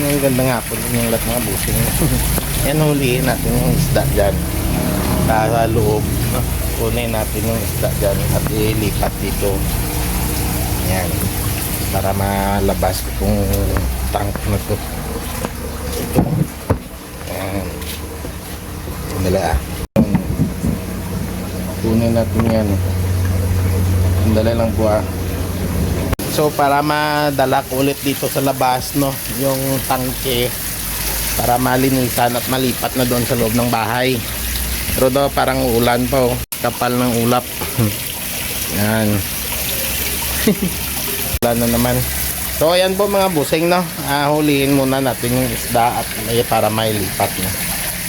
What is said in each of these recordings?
Yan ang ganda nga po yung lahat mga busing. Yan huliin natin yung isda dyan. Sa loob. Kunin natin yung isda dyan at ilipat dito. Yan. Para malabas itong tank na to. Ito. Yan. Sandali ah. Kunin natin yan. Sandali lang po ah. So para madala ko ulit dito sa labas no, yung tangke para malinisan at malipat na doon sa loob ng bahay. Pero daw parang ulan pa oh, kapal ng ulap. Yan. ulan na naman. So ayan po mga busing no, ah, huliin muna natin yung isda at ay, para mailipat na.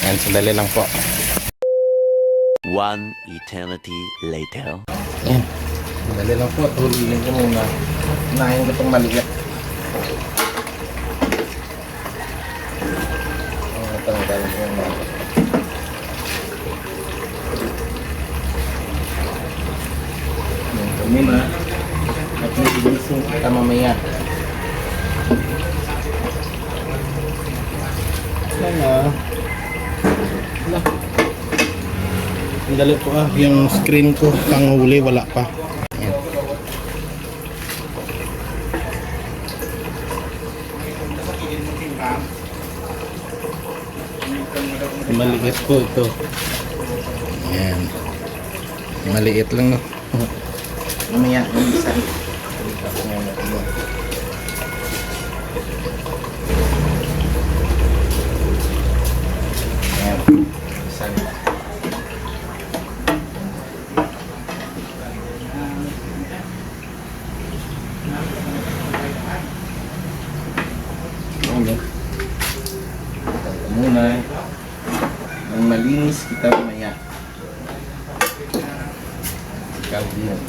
Yan, sandali lang po. One eternity later. Yan. Sandali lang po, huliin ko muna. Unahin ko itong maliit. Oh, tanggal ko yung mga. Yan kami na. At may inising kita mamaya. Yan. Wala. Ang dali po ah, yung screen ko pang huli wala pa. Yan. Maliit po ito. Yan. Maliit lang no. Mamaya, isa. Balikan ko muna ito. Yan. Isa. Ano? Tanggal muna. Nang malinis kita mamaya. Ikaw din.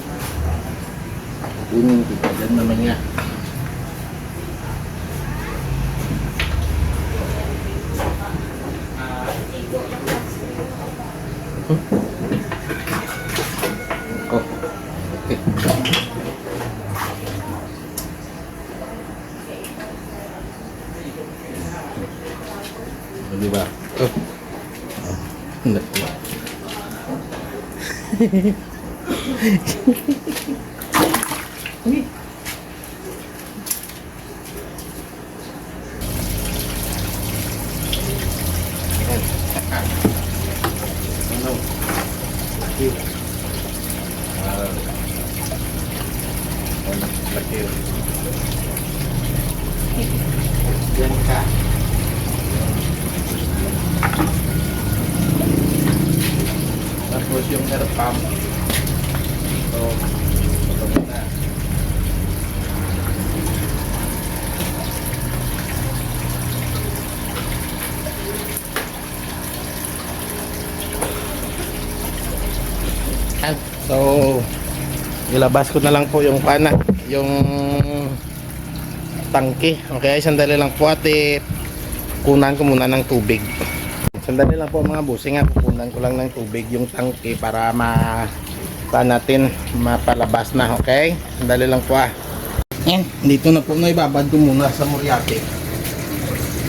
Kunin kita dyan mamaya. Oh, okay. O, di ba? Oh. Oh. Hindi. Ano? Laki. Ah. Ano? Laki. Yan ka. Tapos yung air pump. So, ito muna. So, ilabas ko na lang po yung pana, yung tangke. Okay, sandali lang po at kunan ko muna ng tubig. Sandali lang po mga busing nga, pupunan ko lang ng tubig yung tangke para ma pa natin mapalabas na, okay? Sandali lang po ah. Yan, dito na po na ibabad ko muna sa muriatic.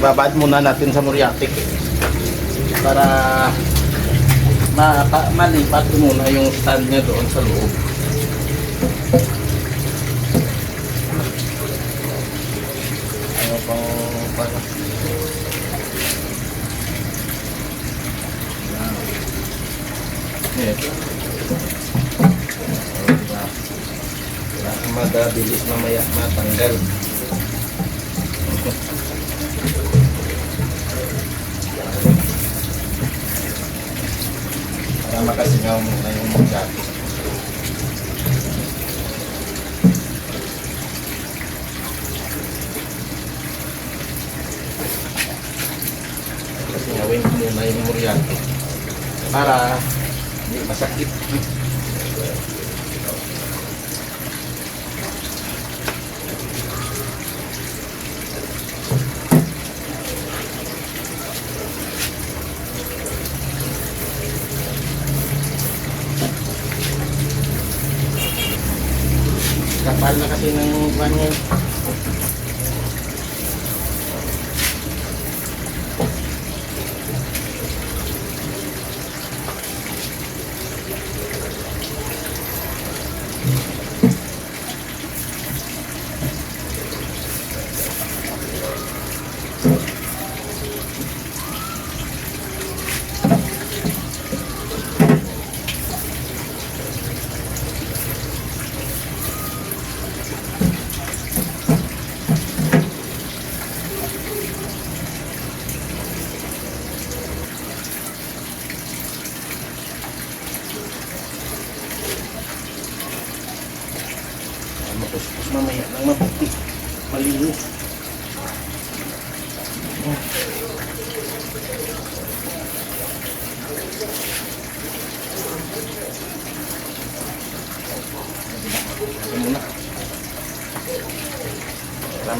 Ibabad muna natin sa muriatic para ma pa, malipat muna yung stand niya doon sa loob. Ano pang para Yeah. Kailangan madabilis matanggal. Para makasingaw muna yung mga gato. Kasingawin ko muna yung muriante. Para hindi masakit. Kapal na kasi ng buwan ngayon.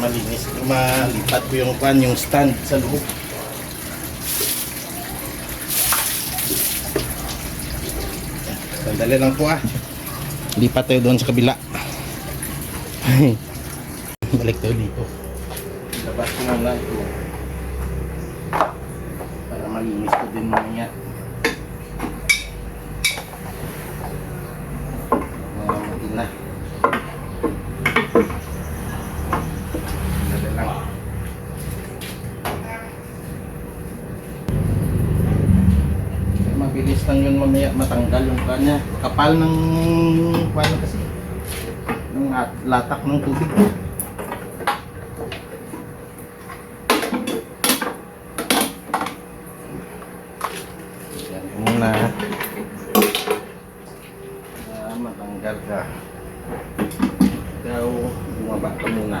Malipat ko yung pan, yung stand sa loob. Sandali lang po ah. Lipat tayo doon sa kabila. Balik tayo dito. Labas ko muna ito. Para malinis ko din mamaya. Mamamatin na. Sandali lang. Eh, Mabilis lang yun mamaya matanggal yung kanya. Kapal ng kanya kasi. Ng at- latak ng tubig. Yan muna. Ah, matanggal ka. Ikaw, bumaba ka muna.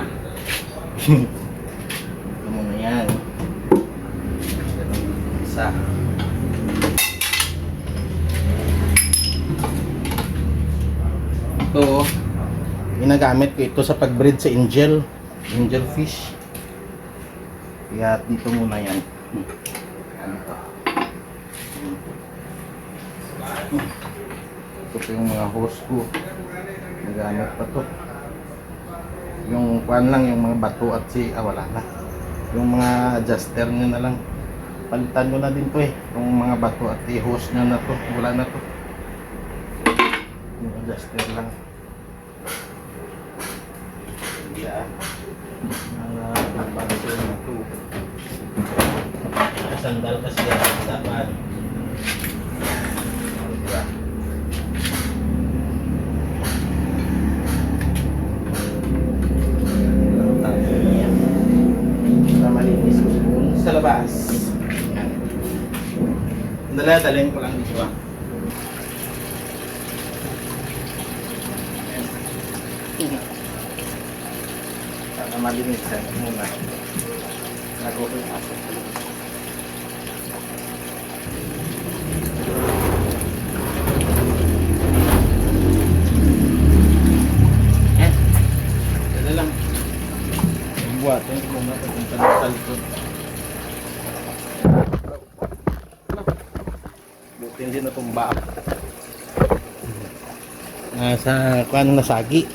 Ito muna yan. Ganun isa. Ito, ginagamit ko ito sa pag-breed sa angel. Angel fish. Kaya dito muna yan. Ano to? Ito po yung mga hose ko. Nagamit pa to. Yung kwan lang, yung mga bato at si, ah wala na. Yung mga adjuster nyo na lang. Palitan nyo na din to eh. Yung mga bato at i-hose nyo na to. Wala na to. Yung adjuster lang. Yeah. Mga nagbago na to. Sandal kasi yan sa labas. Dala, dalhin ko lang dito ah. Para malinis muna. Bago ko yung asok. Eh, dala lang. Muna papunta na sa likod. Buti hindi natumba. Nasa kung ano nasagi.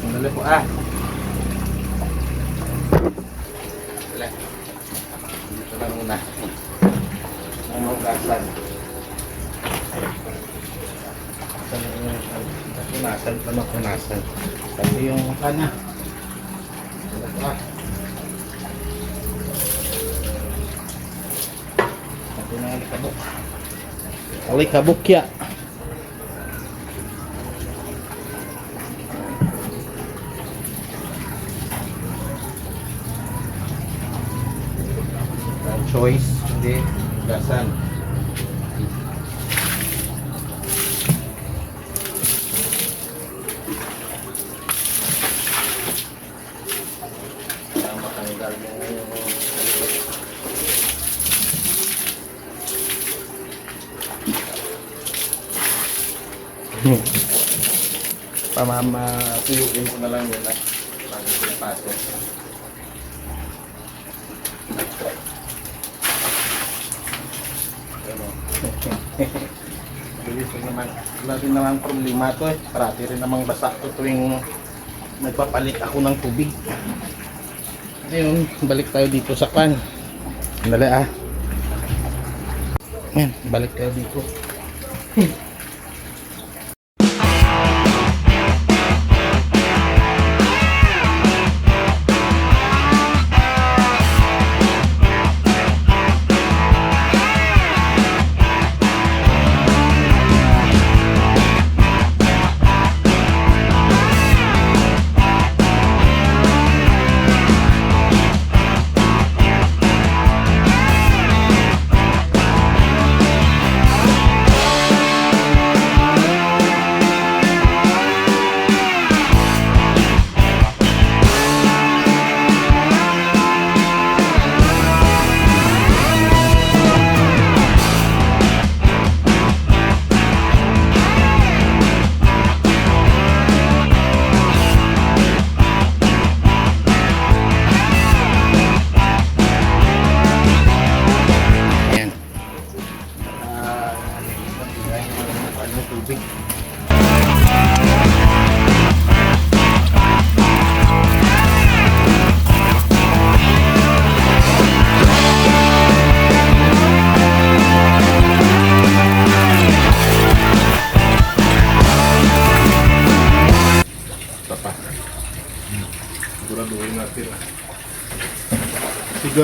Sandali po ah. Wala. Dito lang muna. Ang mahugasan. Punasan pa na punasan. Kasi yung kana. Wala pa. Ito na ang kabuk. Alay kabuk ya. choice, hindi gasan. Para matanggal yung Pamama, tuyuin ko na lang yun ah. Bago pinapasok. Ano? Bilis rin naman. Wala din naman problema to eh. Parati rin namang basa to tuwing nagpapalit ako ng tubig. Ayun, balik tayo dito sa pan. Dali ah. Yan, balik tayo dito. Siguraduhin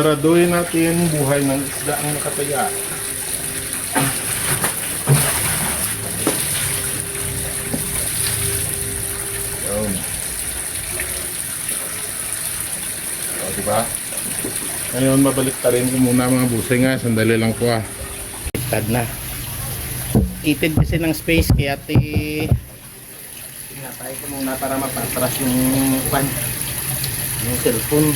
Siguraduhin natin buhay ng isda ang nakataya. Yun. O, diba? Ngayon, mabalik ta rin ko muna mga busing nga. Sandali lang po ah. Tad na. Itid kasi ng space kaya ti Tinatay ko muna para mapatras yung pan yung cellphone.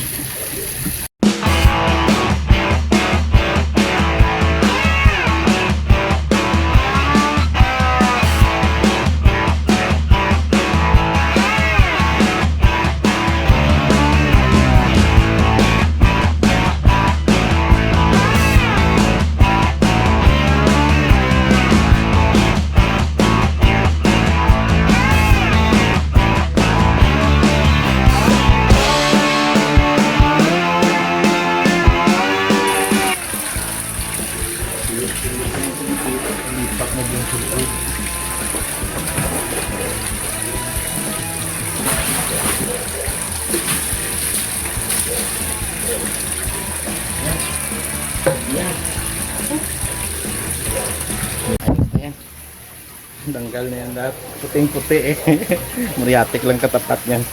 Tanggal na yan lahat. Puting-puti eh. Muriatik lang katapat niyan.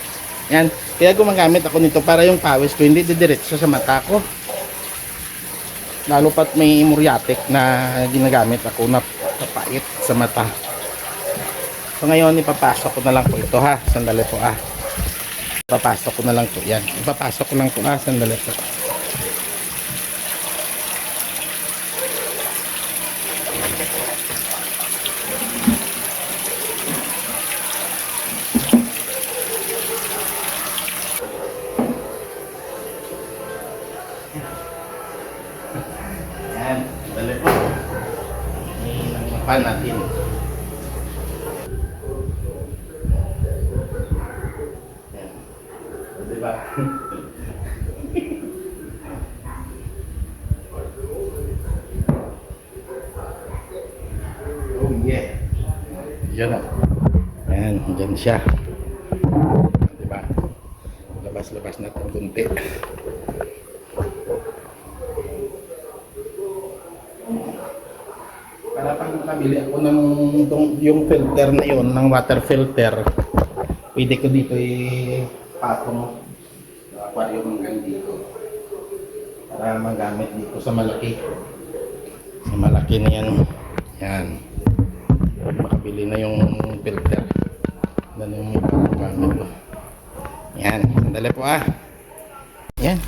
Yan. Kaya gumagamit ako nito para yung pawis ko hindi didiretso sa mata ko. Lalo pat may muriatic na ginagamit ako na papait sa mata. So ngayon ipapasok ko na lang po ito ha. Sandali po ah. Ipapasok ko na lang po yan. Ipapasok ko lang po ah. Sandali po. Yan. Sandali po. Inangmapan natin. Yan. O, Diba? oh yeah. Yan na. Yan, dyan siya. Diba? Labas-labas natin kunti. Para pag nakabili ako ng dong- yung filter na yon ng water filter, pwede ko dito i-patong sa aquarium hanggang dito. Para magamit dito sa malaki. Sa malaki na yan. Yan. Na yung filter. Yan yung gamit ko. Yan. Sandali po ah. Yan.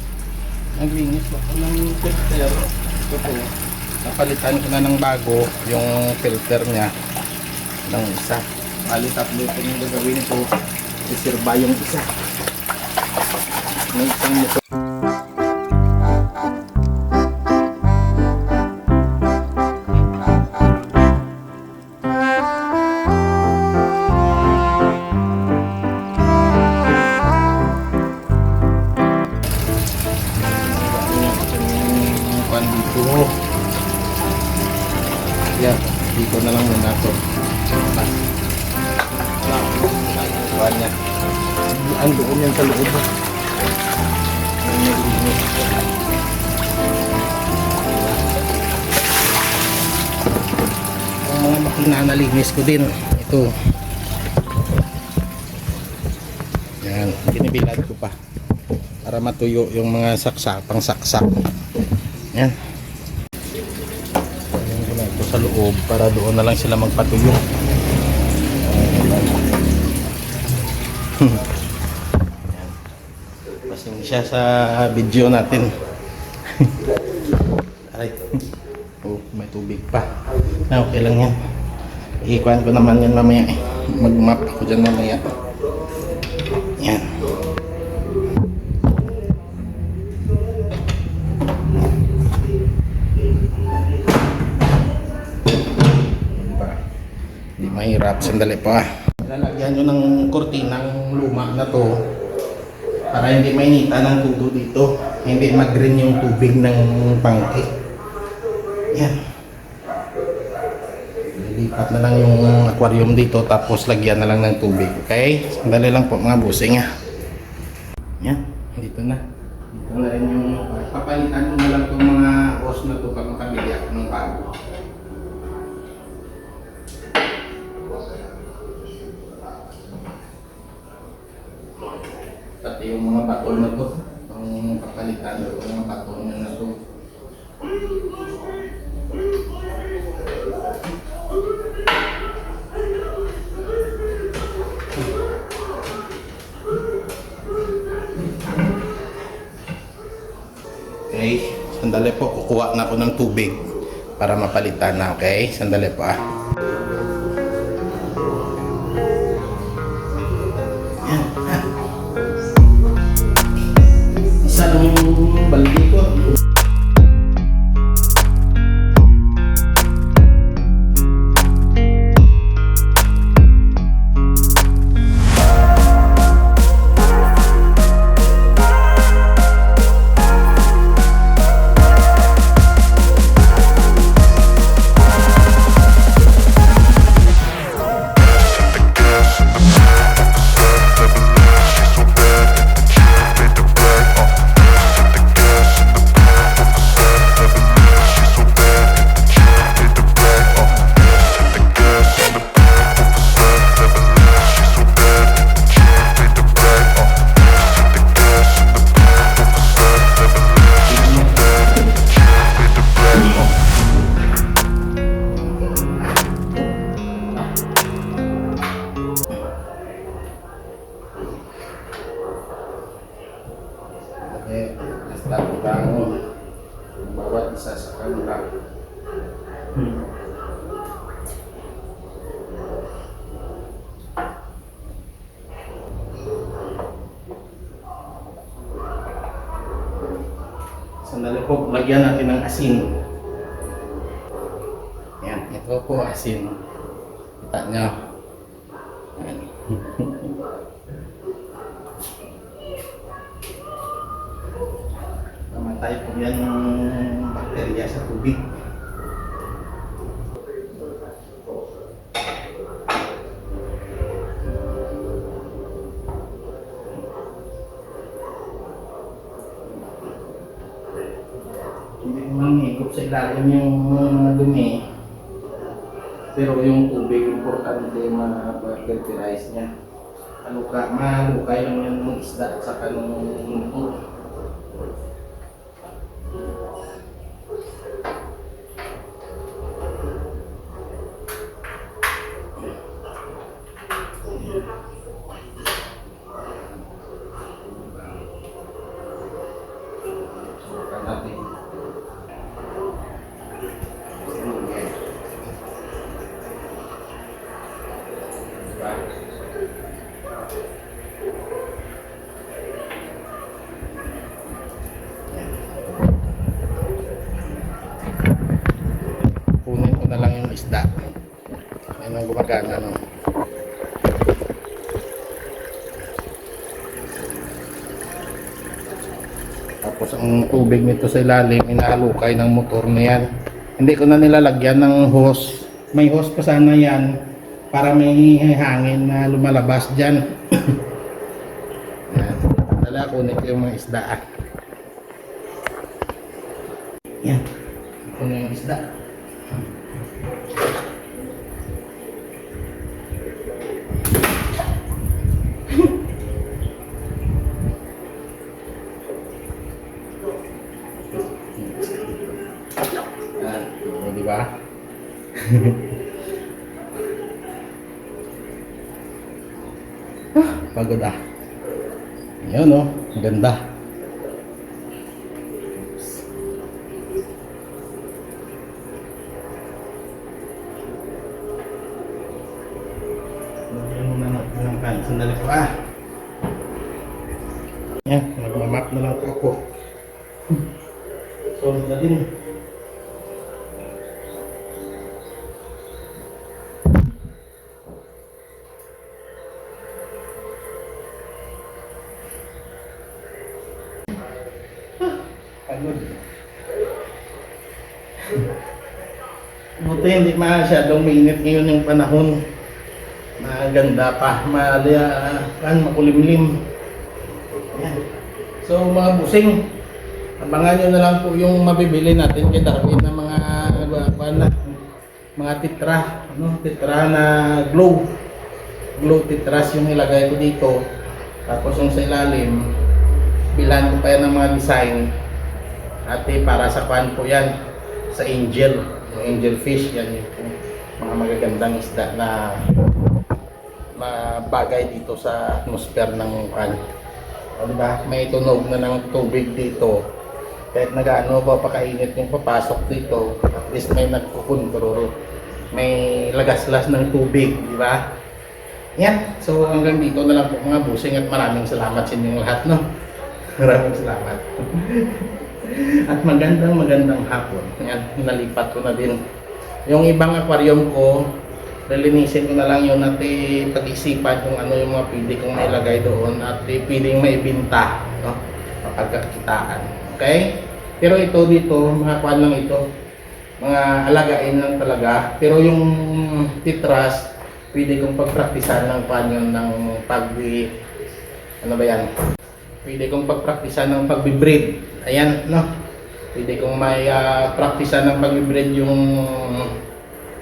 Naglinis ako ng filter. Ito po. Napalitan ko na ng bago yung filter niya ng isa. Bali tatlo ito yung gagawin ko. Isirba yung isa. May isang Ang doon yan sa loob. Naglinis. Ang mga makina na linis ko din. Ito. Yan, binibilad ko pa. Para matuyo yung mga saksak, pang saksak. Yan. Ayun ko na ito sa loob para doon na lang sila magpatuyo. Yan. Pasensya sa video natin. Ay. Oh, may tubig pa. Na okay lang yan. Ikuan ko naman yan mamaya. eh. Mag-map ako dyan mamaya. Yan. Diba? Hindi mahirap. Sandali pa. Lalagyan nyo ng kortinang luma na to para hindi mainita ng tudo dito. Hindi mag-green yung tubig ng pangke. Yan. Lilipat na lang yung aquarium dito tapos lagyan na lang ng tubig. Okay? Sandali lang po mga busing. ah. Yan. Dito na. Dito na rin yung papalitan ko na lang itong mga hose na ito pag makabili ako ng bago. Pati yung mga batol na to. Ang papalitan ko yung mga batol na na to. Okay, sandali po. Kukuha na ako ng tubig para mapalitan na. Okay, sandali po ah. Asin. Yan, ito po asin. Kita nyo. Yan. Mamatay po yan ng bakterya sa tubig. Hindi naman higop ilalim yung mga dumi. Pero yung tubig, importante ma-fertilize niya. Aluka, malukay lang yan ng isda sa kanong muto. Subukan natin. Diba? Kunin ko na lang yung isda. Yan ang gumagana, no? Tapos ang tubig nito sa ilalim, inaalukay ng motor na yan. Hindi ko na nilalagyan ng hose. May hose pa sana yan para may hangin na lumalabas dyan. yan. Dala kunin ko yung mga isda. ah. Yan. Na yung isda. Yan. O, di ba? ah, pagod ah. Yan o, ang ganda. Sandali po ah. Yan, nagmamak na lang po ako. Solid na din. Pagod. Buti hindi masyadong mainit ngayon yung panahon. Maganda pa, malaya, kan, makulimlim. Yan. So mga busing, abangan nyo na lang po yung mabibili natin kay Darwin na mga uh, na, mga titra, ano, titra na glow. Glow titras yung ilagay ko dito. Tapos yung sa ilalim, bilhan ko pa yan ng mga design. Ate, para sa kwan po yan, sa angel. Yung angel fish, yan yung mga magagandang isda na na bagay dito sa atmosphere ng kwan. O, diba? May tunog na ng tubig dito. Kahit nagaano ba pakainit yung papasok dito, at least may nagkukontrol. May lagaslas ng tubig, di ba? Yan. So hanggang dito na lang po mga busing at maraming salamat sa inyong lahat, no? Maraming salamat. at magandang magandang hapon. Yan, nalipat ko na din. Yung ibang aquarium ko, lilinisin ko na lang yun at eh, pag-isipan kung ano yung mga pwede kong mailagay doon at eh, pwedeng maibinta, no? Mapagkakitaan. Okay? Pero ito dito, mga kwan lang ito, mga alagain lang talaga. Pero yung titras, pwede kong pagpraktisan ng kwan yun ng pag ano ba yan? Pwede kong pagpraktisan ng pag-breed. Ayan, no? Pwede kong may ah, praktisan ng pag-breed yung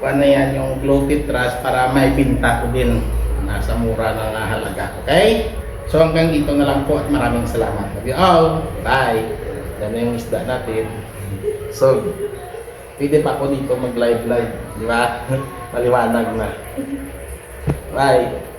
ano yan, yung glow titras para may binta ko din. Nasa mura ng ah, halaga. Okay? So hanggang dito na lang po at maraming salamat. Love you all. Bye. Yan na yung isda natin. So, pwede pa ako dito mag-live live. Di ba? Maliwanag na. Bye.